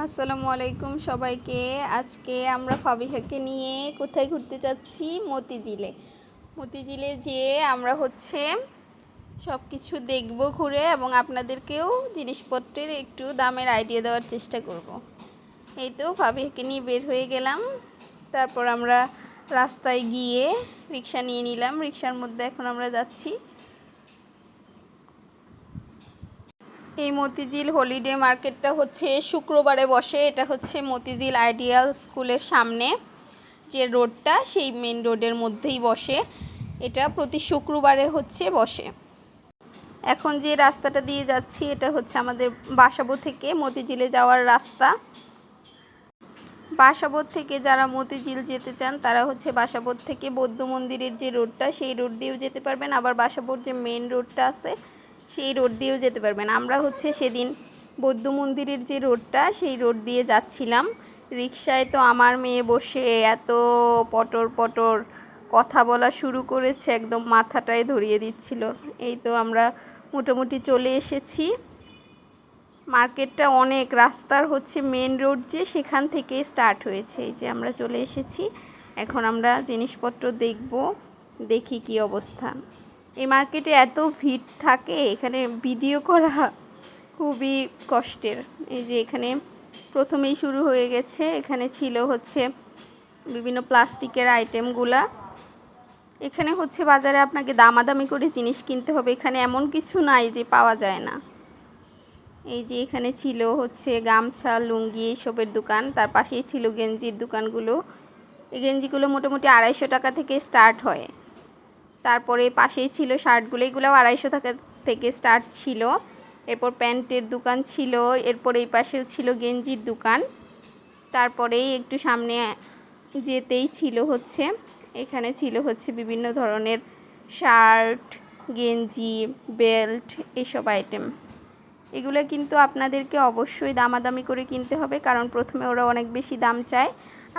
আসসালামু আলাইকুম সবাইকে। আজকে আমরা ফাবিহাকে নিয়ে কোথায় ঘুরতে যাচ্ছি? মতিঝিলে। মতিঝিলে যেয়ে আমরা হচ্ছে সব কিছু দেখব ঘুরে এবং আপনাদেরকেও জিনিসপত্রের একটু দামের আইডিয়া দেওয়ার চেষ্টা করব। এই তো ফাবিহাকে নিয়ে বের হয়ে গেলাম। তারপর আমরা রাস্তায় গিয়ে রিক্সা নিয়ে নিলাম। রিক্সার মধ্যে এখন আমরা যাচ্ছি। এই মতিঝিল হলিডে মার্কেটটা হচ্ছে শুক্রবারে বসে। এটা হচ্ছে মতিঝিল আইডিয়াল স্কুলের সামনে যে রোডটা, সেই মেন রোডের মধ্যেই বসে। এটা প্রতি শুক্রবারে হচ্ছে বসে। এখন যে রাস্তাটা দিয়ে যাচ্ছি, এটা হচ্ছে আমাদের বাসাবো থেকে মতিঝিলে যাওয়ার রাস্তা। বাসাবোধ থেকে যারা মতিঝিল যেতে চান, তারা হচ্ছে বাসাবোধ থেকে বৌদ্ধ মন্দিরের যে রোডটা, সেই রোড দিয়েও যেতে পারবেন। আবার বাসাবোধ যে মেন রোডটা আছে সেই রোড দিয়েও যেতে পারবেন। আমরা হচ্ছে সেদিন বৌদ্ধ মন্দিরের যে রোডটা, সেই রোড দিয়ে যাচ্ছিলাম। রিক্সায় তো আমার মেয়ে বসে এত পটর পটর কথা বলা শুরু করেছে, একদম মাথাটায় ধরিয়ে দিচ্ছিল। এই তো আমরা মোটামুটি চলে এসেছি। মার্কেটটা অনেক, রাস্তার হচ্ছে মেন রোড যে সেখান থেকে স্টার্ট হয়েছে। এই যে আমরা চলে এসেছি। এখন আমরা জিনিসপত্র দেখব, দেখি কি অবস্থা। এই মার্কেটে এত ভিড় থাকে, এখানে ভিডিও করা খুবই কষ্টের। এই যে এখানে প্রথমেই শুরু হয়ে গেছে, এখানে ছিল হচ্ছে বিভিন্ন প্লাস্টিকের আইটেমগুলা। এখানে হচ্ছে বাজারে আপনাকে দামাদামি করে জিনিস কিনতে হবে, এখানে এমন কিছু নাই যে পাওয়া যায় না। এই যে এখানে ছিল হচ্ছে গামছা, লুঙ্গি এইসবের দোকান, তার পাশেই ছিল গেঞ্জির দোকানগুলো। এই গেঞ্জিগুলো মোটামুটি আড়াইশো টাকা থেকে স্টার্ট হয়। তারপরে পাশেই ছিল শার্টগুলো, এগুলোও আড়াইশো টাকা থেকে স্টার্ট ছিল। এরপর প্যান্টের দোকান ছিল, এরপর এই পাশেও ছিল গেঞ্জির দোকান। তারপরেই একটু সামনে যেতেই ছিল হচ্ছে, এখানে ছিল হচ্ছে বিভিন্ন ধরনের শার্ট, গেঞ্জি, বেল্ট, এসব আইটেম। এগুলো কিন্তু আপনাদেরকে অবশ্যই দামাদামি করে কিনতে হবে, কারণ প্রথমে ওরা অনেক বেশি দাম চায়।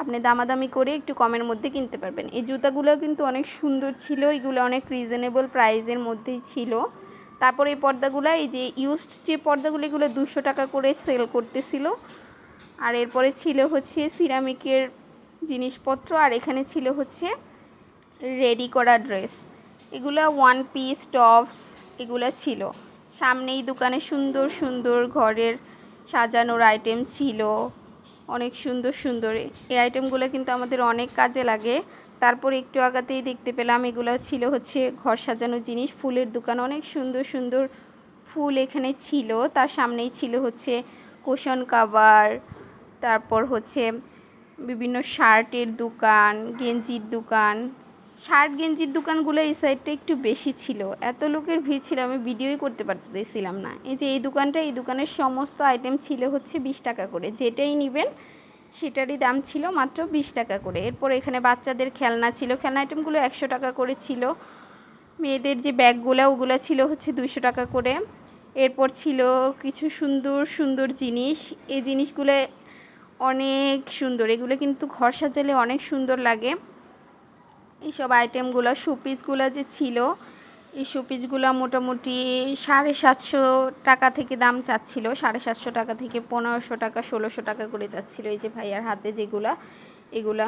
আপনি দামাদামি করে একটু কমের মধ্যে কিনতে পারবেন। এই জুতাগুলো কিন্তু অনেক সুন্দর ছিল, এগুলো অনেক রিজনেবল প্রাইসের মধ্যেই ছিল। তারপরে এই পর্দাগুলো, এই যে ইউজড যে পর্দাগুলো, এগুলো দুশো টাকা করে সেল করতেছিল। আর এরপরে ছিল হচ্ছে সিরামিকের জিনিসপত্র, আর এখানে ছিল হচ্ছে রেডি করা ড্রেস এগুলো ওয়ান পিস টপস এগুলো ছিল। সামনেই দোকানে সুন্দর সুন্দর ঘরের সাজানোর আইটেম ছিল। অনেক সুন্দর সুন্দর। এই আইটেমগুলো কিন্তু আমাদের অনেক কাজে লাগে। তারপর একটু আগাতেই দেখতে পেলাম, এগুলো ছিল হচ্ছে ঘর সাজানো জিনিস, ফুলের দোকান, অনেক সুন্দর সুন্দর ফুল এখানে ছিল। তার সামনেই ছিল হচ্ছে কোশন কাভার তারপর হচ্ছে বিভিন্ন শার্টের দোকান, গেঞ্জির দোকান। শার্ট গেঞ্জির দোকানগুলো এই সাইডটা একটু বেশি ছিল। এত লোকের ভিড় ছিল, আমি ভিডিওই করতে পারতেছিলাম না। এই যে এই দোকানটা, এই দোকানের সমস্ত আইটেম ছিল হচ্ছে বিশ টাকা করে। যেটাই নেবেন, সেটারই দাম ছিল মাত্র বিশ টাকা করে। এরপর এখানে বাচ্চাদের খেলনা ছিল। খেলনা আইটেমগুলো একশো টাকা করে ছিল। মেয়েদের যে ব্যাগগুলো, ওগুলো ছিল হচ্ছে দুশো টাকা করে। এরপর ছিল কিছু সুন্দর সুন্দর জিনিস। এই জিনিসগুলো অনেক সুন্দর। এগুলো কিন্তু ঘর সাজালে অনেক সুন্দর লাগে। এইসব আইটেমগুলো শোপিসগুলো যে ছিল, এই শোপিসগুলো মোটামুটি সাড়ে সাতশো টাকা থেকে দাম চাচ্ছিল। সাড়ে সাতশো টাকা থেকে পনেরোশো টাকা, ষোলোশো টাকা করে যাচ্ছিল এই যে ভাইয়ার হাতে যেগুলা, এগুলা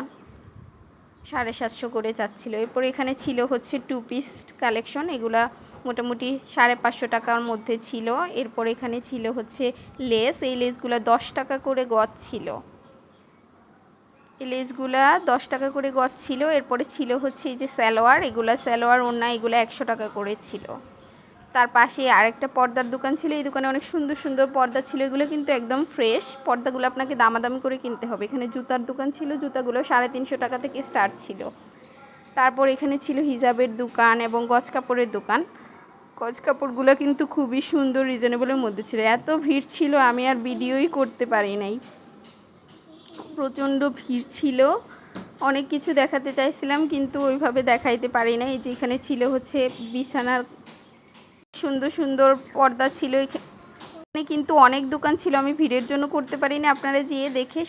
সাড়ে সাতশো করে যাচ্ছিল এরপর এখানে ছিল হচ্ছে টু পিস কালেকশন এগুলা মোটামুটি সাড়ে পাঁচশো টাকার মধ্যে ছিল। এরপর এখানে ছিল হচ্ছে লেস এই লেসগুলো দশ টাকা করে গজ ছিল। এই লেসগুলা দশ টাকা করে গজ ছিল, এরপরে ছিল হচ্ছে এই যে স্যালোয়ার, এগুলা স্যালোয়ার ওনা এগুলো একশো টাকা করে ছিল। তার পাশে আরেকটা পর্দার দোকান ছিল, এই দোকানে অনেক সুন্দর সুন্দর পর্দা ছিল, এগুলো কিন্তু একদম ফ্রেশ। পর্দাগুলো আপনাকে দামাদামি করে কিনতে হবে। এখানে জুতার দোকান ছিল, জুতাগুলো সাড়ে তিনশো টাকা থেকে স্টার্ট ছিল। তারপর এখানে ছিল হিজাবের দোকান এবং গজ কাপড়ের দোকান। গজ কাপড়গুলো কিন্তু খুবই সুন্দর রিজনেবলের মধ্যে ছিল। এত ভিড় ছিল, আমি আর ভিডিওই করতে পারি নাই। প্রচণ্ড ভিড় ছিল। অনেক কিছু দেখাতে চাইছিলাম, কিন্তু ওইভাবে দেখাইতে পারি না এই যে এখানে ছিল হচ্ছে বিছানার সুন্দর সুন্দর পর্দা ছিল এখানে কিন্তু অনেক দোকান ছিল, আমি ভিড়ের জন্য করতে পারিনি আপনারা যেয়ে দেখে